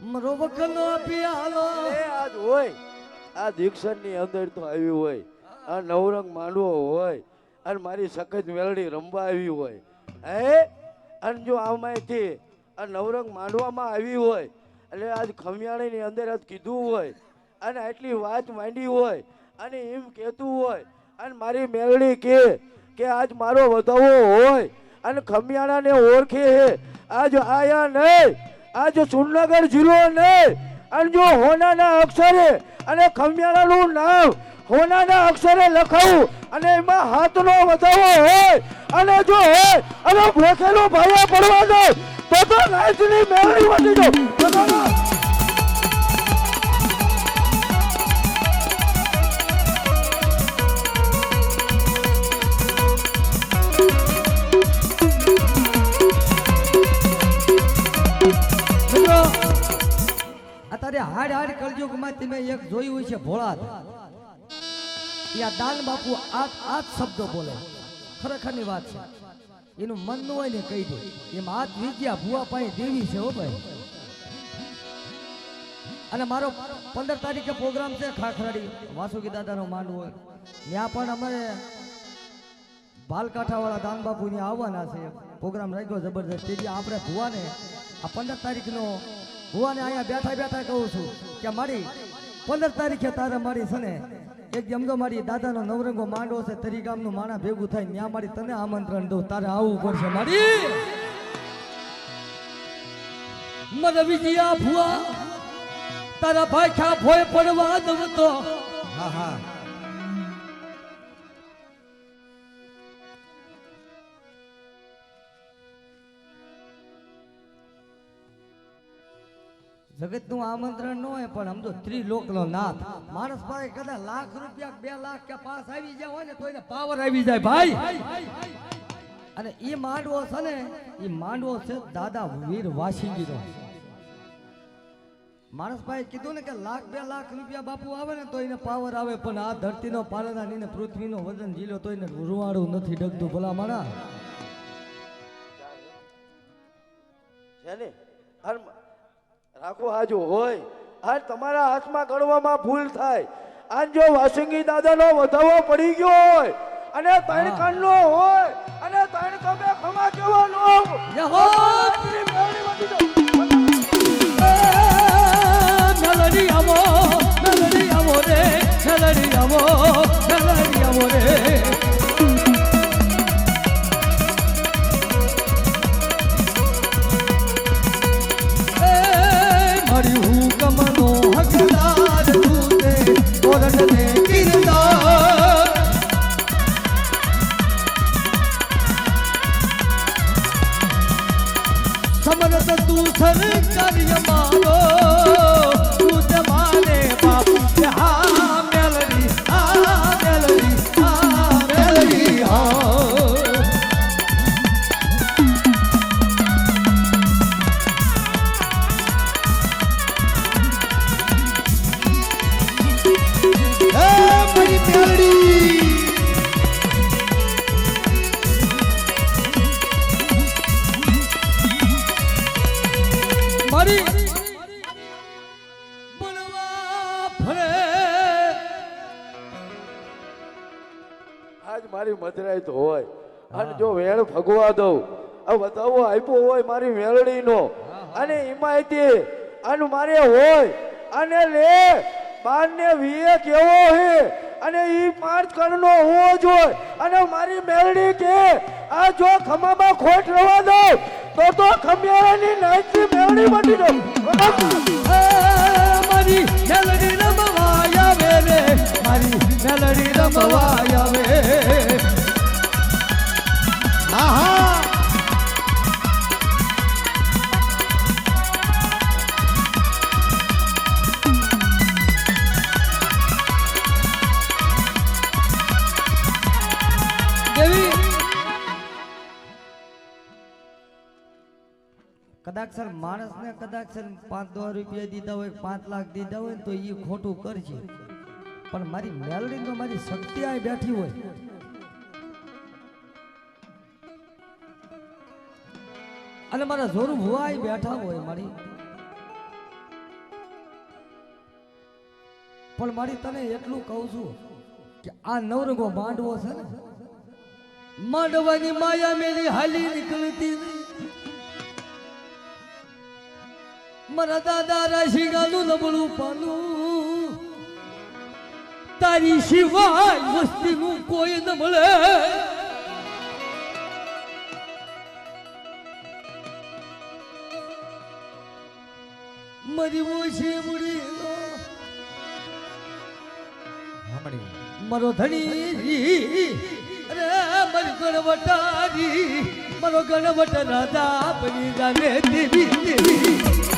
વકલો પિયાલો આજ હોય. આ દીક્ષણની અંદર તો આવી હોય. આ નવરંગ માંડવો હોય. અને મારી સખત મેલડી રમવા આવી હોય. હે? અને જો આમાંથી આ નવરંગ માંડવામાં આવી હોય, એટલે આજ ખમિયાણીની અંદર આજ કીધું હોય, અને આટલી વાત માંડી હોય, અને એમ કહેતું હોય, અને મારી મેલડી કે કે આજ મારો વધાવો હોય, અને ખમિયાણાને ઓળખે આજ આયા નહીં. આજ સુરનગર જિલ્લો નહીં અને જો હોનાના અક્ષરે અને ખમિયાળાનું નામ હોનાના અક્ષરે લખાવું અને એમાં હાથનો વધાવો હોય અને જો હોય અને ભોખેલો ભાઈઓ પડવા દો તો તો નાચની મેળવી વધી જો અત્યારે હાડ હાડ કલયુગમાં તમે એક જોયું છે ભોળાત ત્યાં દાન બાપુ આ આ શબ્દો બોલે. ખરેખરની વાત છે. એનું મન ન હોય ને કહી દે. એમ હાથ વિદ્યા ભુવા પાસે દેવી છે હો ભાઈ. અને મારો પંદર તારીખે પ્રોગ્રામ છે ખાખરાડી. વાસુકી દાદાનો માંડવો હોય. ત્યાં પણ અમારે બાલકાંઠાવાળા દાન બાપુ ત્યાં આવવાના છે પ્રોગ્રામ રાખ્યો જબરદસ્ત આપણે ભુવાને આ પંદર તારીખનો ભુવાને અહીંયા બેઠા બેઠા કહું છું કે મારી પંદર તારીખે તારે મારી છે ને, એક જમગો મારી દાદાનો નવરંગો માંડો છે, તરી ગામનું માણા ભેગું થાય ત્યાં મારી તને આમંત્રણ દઉં, તારે આવવું પડશે મારી. મને વિજયા ભુવા, તારા ભાઈ ખા ભોય પડવા દઉં હા હા. જગતનું આમંત્રણ ન હોય, પણ સમજો, ત્રિલોકનો નાથ. માણસ પાસે કદાચ લાખ રૂપિયા બે લાખ કે પાસ આવી જાય હોય ને, તો એને પાવર આવી જાય, ભાઈ. અને એ માંડવો છે ને, એ માંડવો છે દાદા વીર વાસિંગીનો માણસ ભાઈ કીધું ને કે લાખ, બે લાખ રૂપિયા બાપુ આવે ને, તો એને પાવર આવે, પણ આ ધરતીનો પાલન ને પૃથ્વીનો વજન જીલો તો એને રૂવાડું નથી ડગતું ભલા મારા અને રાખો હાજો હોય આ તમારા હાથમાં ગણવામાં ભૂલ થાય. આજ જો વાસંગી દાદાનો વધાવો પડી ગયો હોય અને ત્રણ કાનનો હોય Tell me your. આજ મારી મધરાઈ તો હોય. અને જો વેણ ફગવા દઉં, આ બતાવો આપ્યો હોય મારી મેળડીનો અને એમાં હતી અને મારે હોય, અને લે, બારને વીએ કેવો હે? અને ઈ પાંચ કણનો હોવો જોઈએ અને મારી મેળડી કે, આ જો ખમામાં ખોટ રવા દો તો તો ખમિયારાની નાચી મેળડી બની દઉં કદાચ સર માણસને કદાચ પાંચ દો રૂપિયા દીધા હોય, પાંચ લાખ દીધા હોય તો એ ખોટું કરશે પણ મારી મેલડી તો મારી શક્તિ આ બેઠી હોય. અને મારા જોરું ભુવા બેઠા હોય મારી. પણ મારી તને એટલું કહું છું કે આ નવરંગો માંડવો છે ને. માંડવાની માયા મેલી હાલી નીકળતી મારા દાદા રાશિગાનું નબળું પાનું તારી સિવાય વસ્તીનું કોઈ ન મળે. મારી ઓછી મુડી મારો ધણી અરે મારી ગણવટારી. મારો ગણવટ રાધા બની જાને દેવી દેવી.